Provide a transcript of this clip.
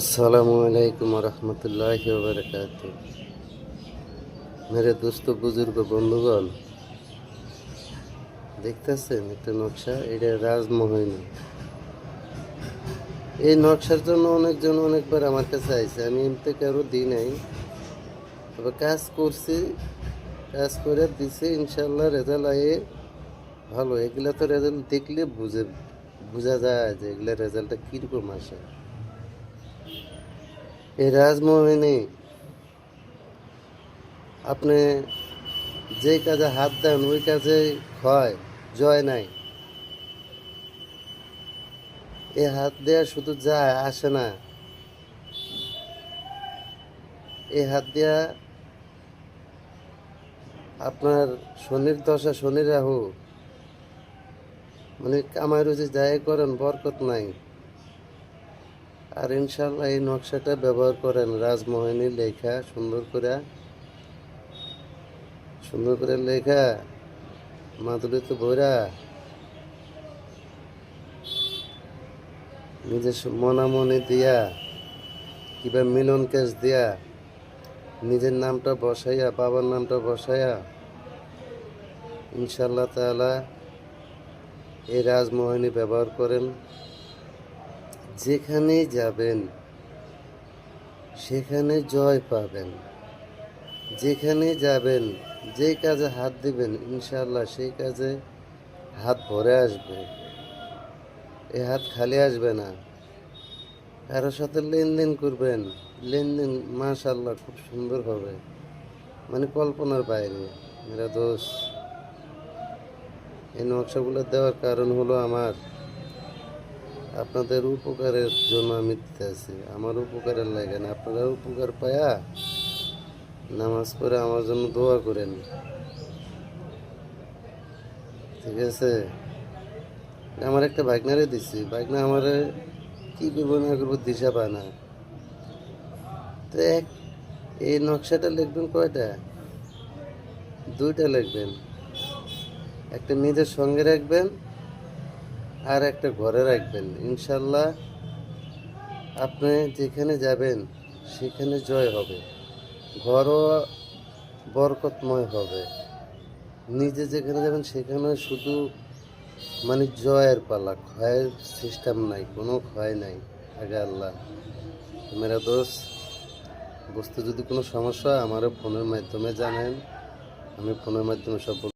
আসসালামু আলাইকুম রহমতুল্লাহ বরকাত মেরে দোস্ত, বুজুর্গ, বন্ধুগণ, দেখতেছেন একটা নকশা? এটা রাজমোহিনী এই নকশার জন্য অনেকজন অনেকবার আমার কাছে আইছে। আমি এমতে কারও দিই নাই। তবে কাজ করছি, কাজ করে দিছি ইনশাল্লাহ রেজাল্ট আয়ে ভালো। এগুলা তো রেজাল্ট দেখলে বুঝে, বোঝা যায় যে এগুলা রেজাল্টটা কীরকম আসে। এই রাজমোহিনী আপনি যে কাজে হাত দেন, ওই কাজে ক্ষয়, জয় নাই। এই হাত দেয়া শুধু যায়, আসে না। এই হাত দেয়া আপনার শনির দশা, শনি রাহু। মানে কামাই রুজি যাই করেন, বরকত নাই। আর ইনশাল্লাহ এই নকশাটা ব্যবহার করেন রাজমোহিনী লেখা, সুন্দর করে। সুন্দর করে লেখা মাদুলিত বইরা। নিজের মনামনি দিয়া, কিবা মিলন কেস দিয়া, নিজের নামটা বসাইয়া, বাবার নামটা বসাইয়া ইনশাল্লাহ তাআলা এই রাজমোহিনী ব্যবহার করেন। যেখানে যাবেন, সেখানে জয় পাবেন। যেখানে যাবেন, যে কাজে হাত দিবেন ইনশাল্লাহ সেই কাজে হাত ভরে আসবে। এ হাত খালি আসবে না। কারোর সাথে লেনদেন করবেন, লেনদেন মাশাল্লাহ খুব সুন্দর হবে। মানে কল্পনার বাইরে। মেরা দোষ এই নকশাগুলো দেওয়ার কারণ হলো আমার। আপনাদের উপকারের জন্য আমি দিতেছি আমার উপকারের লাগে না। আপনারা উপকার পায়া নামাজ পড়ে আমার জন্য দোয়া করেন। ঠিক আছে? আমার একটা বাইকনারে দিছি। বাইকনা আমার কি বিবরণ করব দিশা পায় না। তো এক এই নকশাটা লিখবেন কয়টা? দুইটা লিখবেন। একটা নিজের সঙ্গে রাখবেন আর একটা ঘরে রাখবেন। ইনশাল্লাহ আপনি যেখানে যাবেন, সেখানে জয় হবে। ঘরও বরকতময় হবে। নিজে যেখানে যাবেন, সেখানে শুধু মানে জয়ের পালা, ক্ষয়ের সিস্টেম নাই, কোনো ক্ষয় নাই। আগে আল্লাহ। মেরা দোষ বুঝতে যদি কোনো সমস্যা আমারও ফোনের মাধ্যমে জানেন। আমি ফোনের মাধ্যমে সব